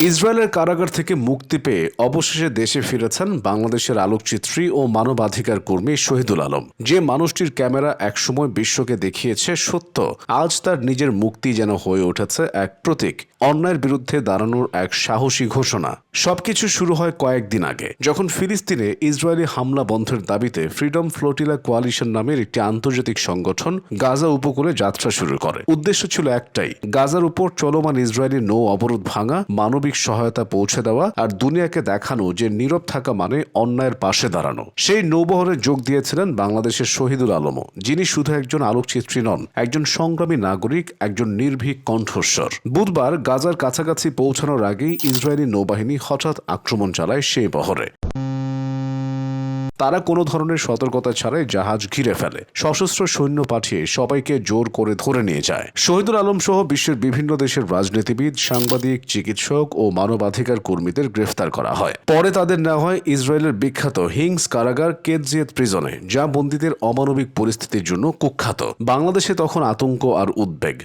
ইসরায়েলের কারাগার থেকে মুক্তি পেয়ে অবশেষে দেশে ফিরেছেন বাংলাদেশের আলোকচিত্রী ও মানবাধিকার কর্মী শহীদুল আলম। যে মানুষটির ক্যামেরা একসময় বিশ্বকে দেখিয়েছে সত্য, আজ তার নিজের মুক্তি যেন হয়ে উঠেছে এক প্রতীক, অন্যায়ের বিরুদ্ধে দাঁড়ানোর এক সাহসী ঘোষণা। সবকিছু শুরু হয় কয়েকদিন আগে, যখন ফিলিস্তিনে ইসরায়েলি হামলা বন্ধের দাবিতে ফ্রিডম ফ্লোটিলা কোয়ালিশন নামের একটি আন্তর্জাতিক সংগঠন গাজা উপকূলে যাত্রা শুরু করে। উদ্দেশ্য ছিল একটাই, গাজার উপর চলমান ইসরায়েলি নৌ অবরোধ ভাঙা, মানবিক সহায়তা পৌঁছে দেওয়া আর দুনিয়াকে দেখানো যে নীরব থাকা মানে অন্যায়ের পাশে দাঁড়ানো। সেই নৌবহরে যোগ দিয়েছিলেন বাংলাদেশের শহীদুল আলমও, যিনি শুধু একজন আলোকচিত্রী নন, একজন সংগ্রামী নাগরিক, একজন নির্ভীক কণ্ঠস্বর। বুধবার গাজার কাছাকাছি পৌঁছানোর আগেই ইসরায়েলি নৌবাহিনী হঠাৎ আক্রমণ চালায় সেই বহরে। তারা কোনো ধরনের সতর্কতা ছাড়াই জাহাজ ঘিরে ফেলে। সশস্ত্র সৈন্য পাঠিয়ে সবাইকে জোর করে ধরে নিয়ে যায়। শহীদুল আলম সহ বিশ্বের বিভিন্ন দেশের রাজনীতিবিদ, সাংবাদিক, চিকিৎসক ও মানবাধিকার কর্মীদের গ্রেফতার করা হয়। পরে তাদের নেওয়া হয় ইসরায়েলের বিখ্যাত হিংস কারাগার কেজিয়েত প্রিজনে, যা বন্দীদের অমানবিক পরিস্থিতির জন্য কুখ্যাত। বাংলাদেশে তখন আতঙ্ক আর উদ্বেগ।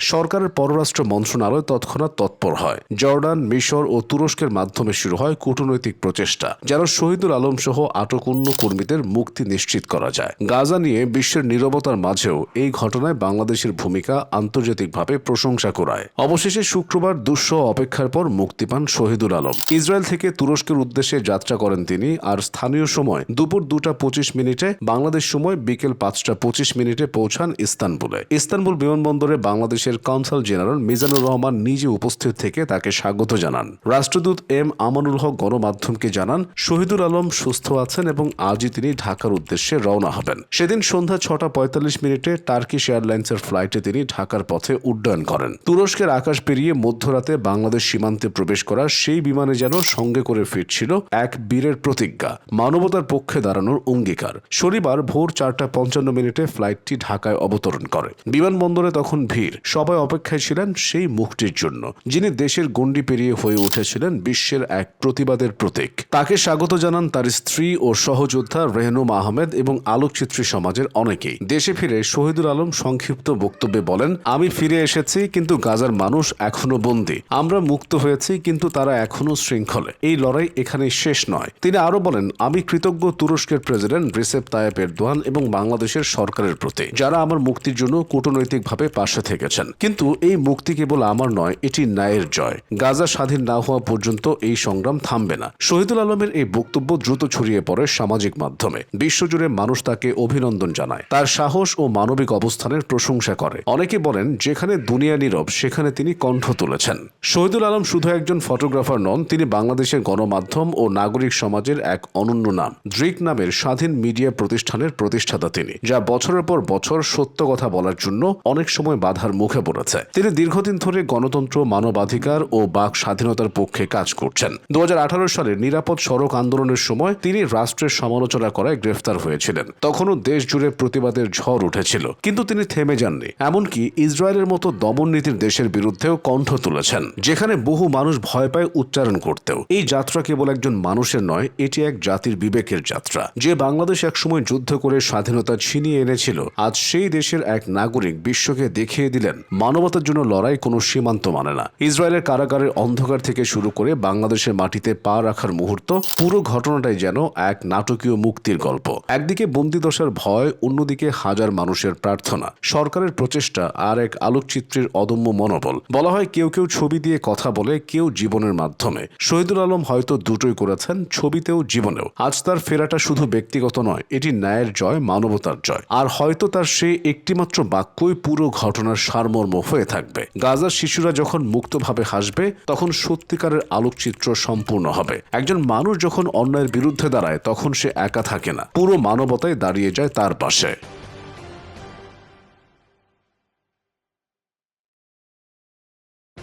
সরকারের পররাষ্ট্র মন্ত্রণালয় তৎক্ষণাৎ তৎপর হয়। জর্ডান, মিশর ও তুরস্কের মাধ্যমে শুরু হয় কূটনৈতিক প্রচেষ্টা, যেন শহীদুল আলম সহ আটক অন্য কর্মীদের মুক্তি নিশ্চিত করা যায়। গাজা নিয়ে বিশ্বের নীরবতার মাঝেও এই ঘটনায় বাংলাদেশের ভূমিকা আন্তর্জাতিকভাবে প্রশংসা করায় অবশেষে শুক্রবার দুঃসহ অপেক্ষার পর মুক্তি পান শহীদুল আলম। ইসরায়েল থেকে তুরস্কের উদ্দেশ্যে যাত্রা করেন তিনি আর স্থানীয় সময় দুপুর দুটা পঁচিশ মিনিটে বাংলাদেশ সময় বিকেল পাঁচটা পঁচিশ মিনিটে পৌঁছান ইস্তানবুলে। ইস্তানবুল বিমানবন্দরে বাংলাদেশের কনসাল জেনারেল মিজানুর রহমান নিজে উপস্থিত থেকে তাকে স্বাগত জানান। রাষ্ট্রদূত এম আমানুল হক গণমাধ্যমকে জানান, শহীদুল আলম সুস্থ আছেন এবং আজই তিনি ঢাকার উদ্দেশ্যে রওনা হবেন। সেদিন সন্ধ্যা ছটা পঁয়তাল্লিশ মিনিটে টার্কিশ এয়ারলাইন্সের ফ্লাইটে তিনি ঢাকার পথে উড্ডয়ন করেন। তুরস্কের আকাশ পেরিয়ে মধ্যরাতে বাংলাদেশ সীমান্তে প্রবেশ করা সেই বিমানে যেন সঙ্গে করে ফিরছিল এক বীরের প্রতিজ্ঞা, মানবতার পক্ষে দাঁড়ানোর অঙ্গীকার। শনিবার ভোর চারটা পঞ্চান্ন মিনিটে ফ্লাইটটি ঢাকায় অবতরণ করে। বিমানবন্দরে তখন ভিড়। সবাই অপেক্ষায় ছিলেন সেই মুখটির জন্য, যিনি দেশের গণ্ডি পেরিয়ে হয়ে উঠেছিলেন বিশ্বের এক প্রতিবাদের প্রতীক। তাকে স্বাগত জানান তার স্ত্রী ও সহযোদ্ধা রেহনুম আহমেদ এবং আলোকচিত্রী সমাজের অনেকেই। দেশে ফিরে শহীদুল আলম সংক্ষিপ্ত বক্তব্যে বলেন, আমি ফিরে এসেছি, কিন্তু গাজার মানুষ এখনও বন্দী। আমরা মুক্ত হয়েছি, কিন্তু তারা এখনও শৃঙ্খলে। এই লড়াই এখানে শেষ নয়। তিনি আরও বলেন, আমি কৃতজ্ঞ তুরস্কের প্রেসিডেন্ট রিসেপ তায়েব এরদোয়ান এবং বাংলাদেশের সরকারের প্রতি, যারা আমার মুক্তির জন্য কূটনৈতিকভাবে পাশে থেকেছেন। কিন্তু এই মুক্তি কেবল আমার নয়, এটি ন্যায়ের জয়। গাজা স্বাধীন না হওয়া পর্যন্ত এই সংগ্রাম থামবে না। শহীদুল আলমের এই বক্তব্য দ্রুত ছড়িয়ে পড়ে সামাজিক মাধ্যমে। বিশ্বজুড়ে মানুষ তাকে অভিনন্দন জানায়। তার সাহস ও মানবিক অবস্থানের প্রশংসা করে। অনেকে বলেন, যেখানে দুনিয়া নীরব, সেখানে তিনি কণ্ঠ তুলেছেন। শহীদুল আলম শুধু একজন ফটোগ্রাফার নন, তিনি বাংলাদেশের গণমাধ্যম ও নাগরিক সমাজের এক অনন্য নাম। ড্রিক নামের স্বাধীন মিডিয়া প্রতিষ্ঠানের প্রতিষ্ঠাতা তিনি, যা বছরের পর বছর সত্য কথা বলার জন্য অনেক সময় বাধার মুখে পড়েছে তিনি দীর্ঘদিন ধরে গণতন্ত্র, মানবাধিকার ও বাক স্বাধীনতার পক্ষে কাজ করছেন। দু হাজার আঠারো সালে নিরাপদ সড়ক আন্দোলনের সময় তিনি রাষ্ট্রের সমালোচনা করায় গ্রেফতার হয়েছিলেন। তখনও দেশ জুড়ে প্রতিবাদের ঝড় উঠেছিল। কিন্তু তিনি থেমে যাননি। এমনকি ইসরায়েলের মতো দমননীতির দেশের বিরুদ্ধেও কণ্ঠ তুলেছেন, যেখানে বহু মানুষ ভয় পায় উচ্চারণ করতেও। এই যাত্রা কেবল একজন মানুষের নয়, এটি এক জাতির বিবেকের যাত্রা। যে বাংলাদেশ একসময় যুদ্ধ করে স্বাধীনতা ছিনিয়ে এনেছিল, আজ সেই দেশের এক নাগরিক বিশ্বকে দেখিয়ে দিলেন মানবতার জন্য লড়াই কোনো সীমান্ত মানে না। ইসরায়েলের কারাগারের অন্ধকার থেকে শুরু করে বাংলাদেশের মাটিতে পা রাখার মুহূর্ত, পুরো ঘটনাটাই যেন এক নাটকীয় মুক্তির গল্প। একদিকে বন্দিদশার ভয়, অন্যদিকে হাজার মানুষের প্রার্থনা। সরকারের প্রচেষ্টা আর এক আলোকচিত্রীর অদম্য মনোবল। বলা হয় কেউ কেউ ছবি দিয়ে কথা বলে, কেউ জীবনের মাধ্যমে। শহীদুল আলম হয়তো দুটোই করেছেন, ছবিতেও জীবনেও। আজ তার ফেরাটা শুধু ব্যক্তিগত নয়, এটি ন্যায়ের জয়, মানবতার জয়। আর হয়তো তার সেই একটিমাত্র বাক্যই পুরো ঘটনার সারমর্ম হয়ে থাকবে। গাজার শিশুরা যখন মুক্তভাবে হাসবে, তখন সত্যিকারের আলোকচিত্র সম্পূর্ণ হবে। একজন মানুষ যখন অন্যায়ের বিরুদ্ধে দাঁড়ায়, তখন সে একা থাকে না। পুরো মানবতায় দাঁড়িয়ে যায় তার পাশে।